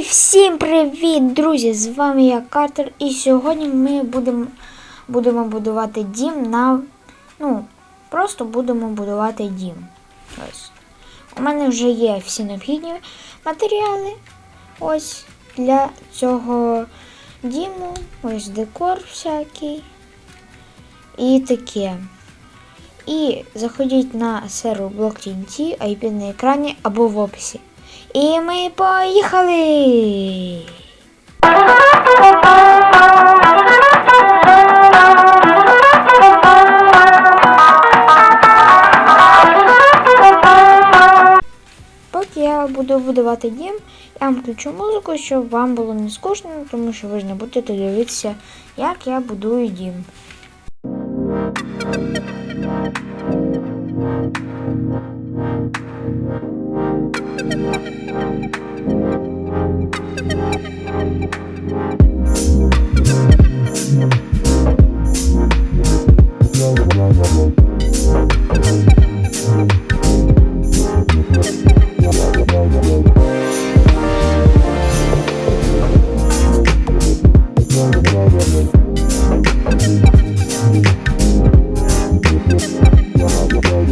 Всім привіт, друзі! З вами я Картер. І сьогодні ми будемо, будемо будувати дім на. Ну, просто будемо будувати дім. Ось. У мене вже є всі необхідні матеріали. Ось для цього діму. Ось декор всякий. І таке. І заходіть на сервер BlockTNT, IP на екрані або в описі. І ми поїхали! Поки я буду будувати дім, я вам включу музику, щоб вам було не скучно, тому що ви ж не будете дивитися, як я будую дім.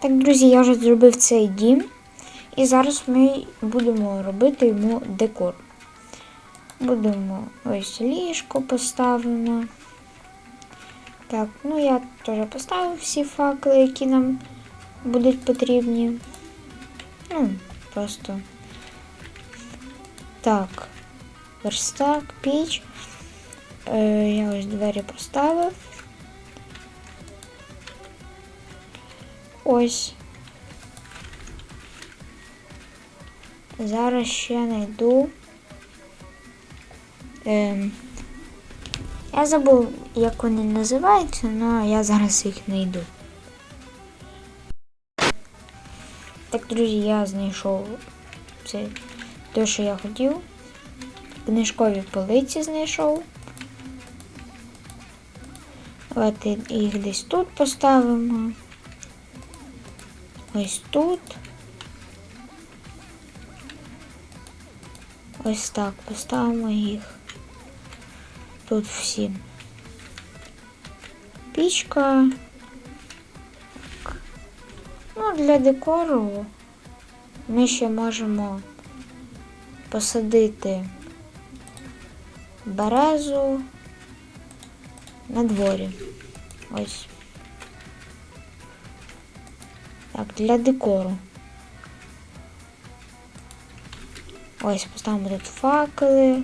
Так, друзі, я вже зробив цей дім. І зараз ми будемо робити йому декор. Будемо ось ліжко поставимо. Так, ну я теж поставив всі факели, які нам будуть потрібні. Ну, просто. Так, верстак, піч. Е, я ось двері поставив. Ось. Зараз ще знайду. Ем, я забув, як вони називаються, але я зараз їх знайду. Так, друзі, я знайшов це те, що я хотів. Книжкові полиці знайшов. Давайте їх десь тут поставимо. Ось тут. Ось так поставимо їх. Тут всі. Пічка. Ну, для декору ми ще можемо посадити березу на дворі. Ось. Так, для декору. Ось, поставимо тут факели.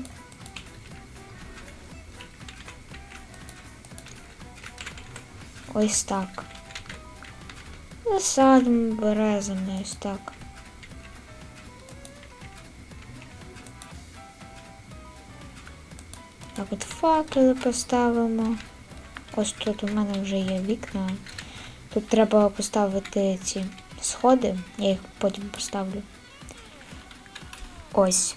Ось так. Засадимо березами ось так. Так от факели поставимо. Ось тут у мене вже є вікна. Тут треба поставити ці сходи, я їх потім поставлю. Ось.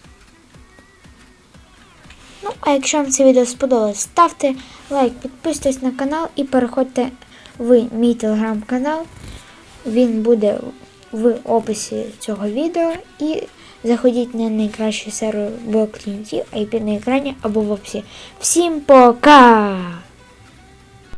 Ну, а якщо вам це відео сподобалось, ставте лайк, підписуйтесь на канал і переходьте в мій телеграм-канал. Він буде в описі цього відео. І заходіть на найкращий сервер в клієнті, IP на екрані або в описі. Всім пока!